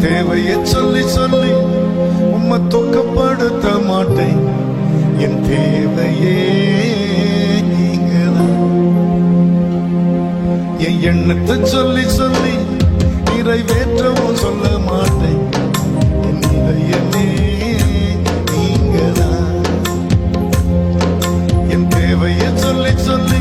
தேவையை சொல்லி சொல்லி உம்மை தொக்கப்படுத்த மாட்டேன். என் தேவையே என் எண்ணத்தை சொல்லி சொல்லி நிறைவேற்றவும் சொல்ல மாட்டேன். என் இதயமே நீங்கதான் என் தேவையை சொல்லி சொல்லி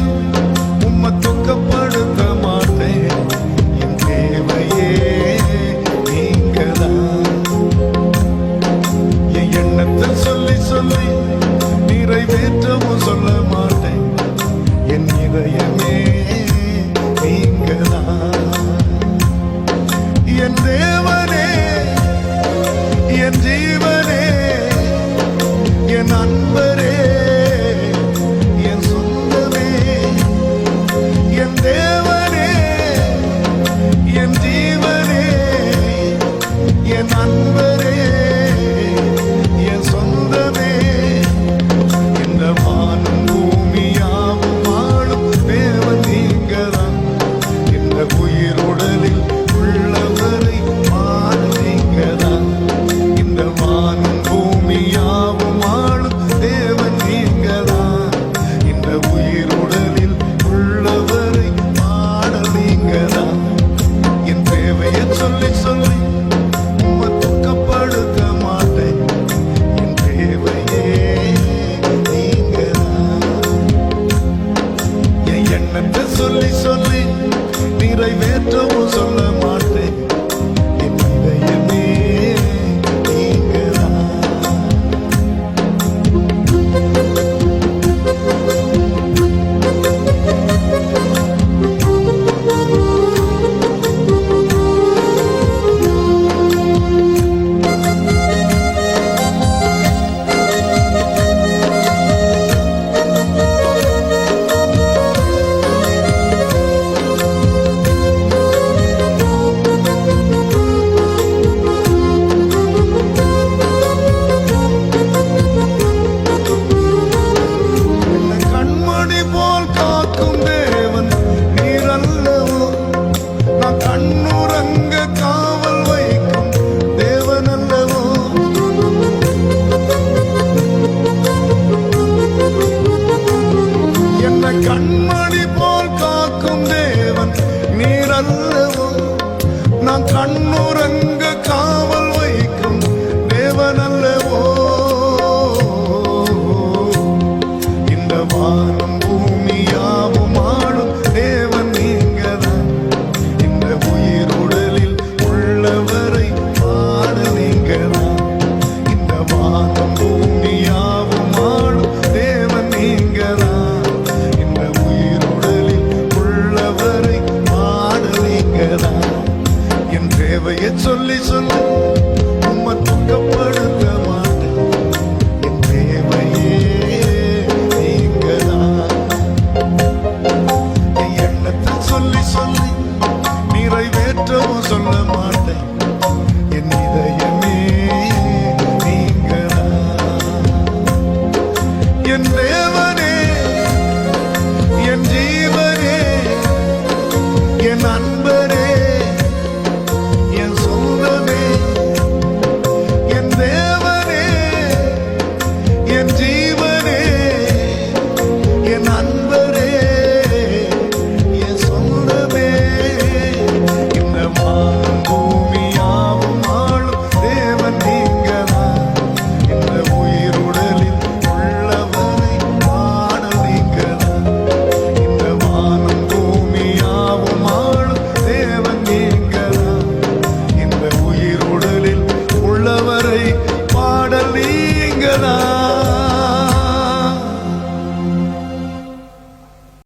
சொல்லி சொல்லி நிறைவேற்றவும் சொல்லி. மாட்டேன் நிறைவேற்றவும் சொல்ல மாட்டேன். என் இதயமே நீங்களா என் தேவனே என் ஜீவன்